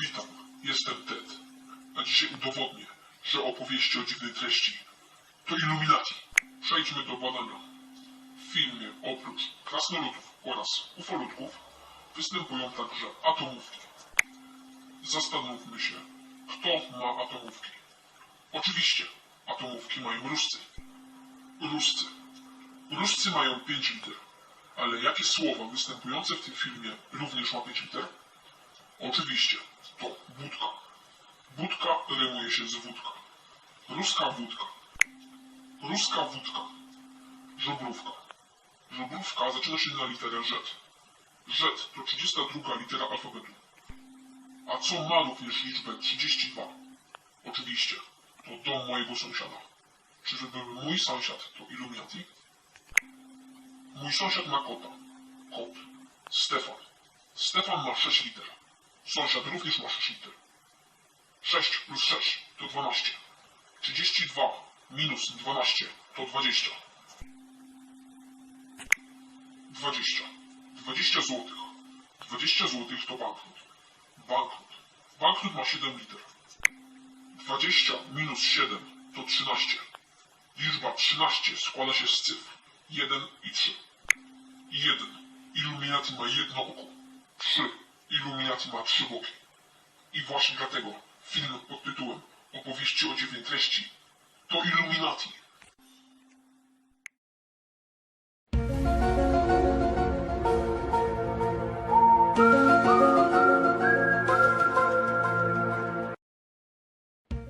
Witam, jestem Ted, a dzisiaj udowodnię, że opowieści o dziwnej treści to Illuminati. Przejdźmy do badania. W filmie oprócz krasnoludów oraz ufolutków występują także atomówki. Zastanówmy się, kto ma atomówki. Oczywiście, atomówki mają ruscy. Ruscy. Ruscy mają pięć liter. Ale jakie słowa występujące w tym filmie również ma pięć liter? Oczywiście, to wódka. Wódka rymuje się z wódka. Ruska wódka. Ruska wódka. Żobrówka. Żobrówka zaczyna się na literę Z. Z to 32 litera alfabetu. A co ma również liczbę 32? Oczywiście, to dom mojego sąsiada. Czyżby mój sąsiad to Illuminati? Mój sąsiad ma kota. Kot. Stefan. Stefan ma 6 liter. Sąsiad również ma 6 liter. 6 plus 6 to 12. 32 minus 12 to 20. 20. 20 złotych. 20 złotych to banknot. Banknot. Banknot ma 7 liter. 20 minus 7 to 13. Liczba 13 składa się z cyfr 1 i 3. 1. Illuminati ma jedno oko. 3. Illuminati ma trzy boki. I właśnie dlatego film pod tytułem Opowieści o dziwnej treści to Illuminati.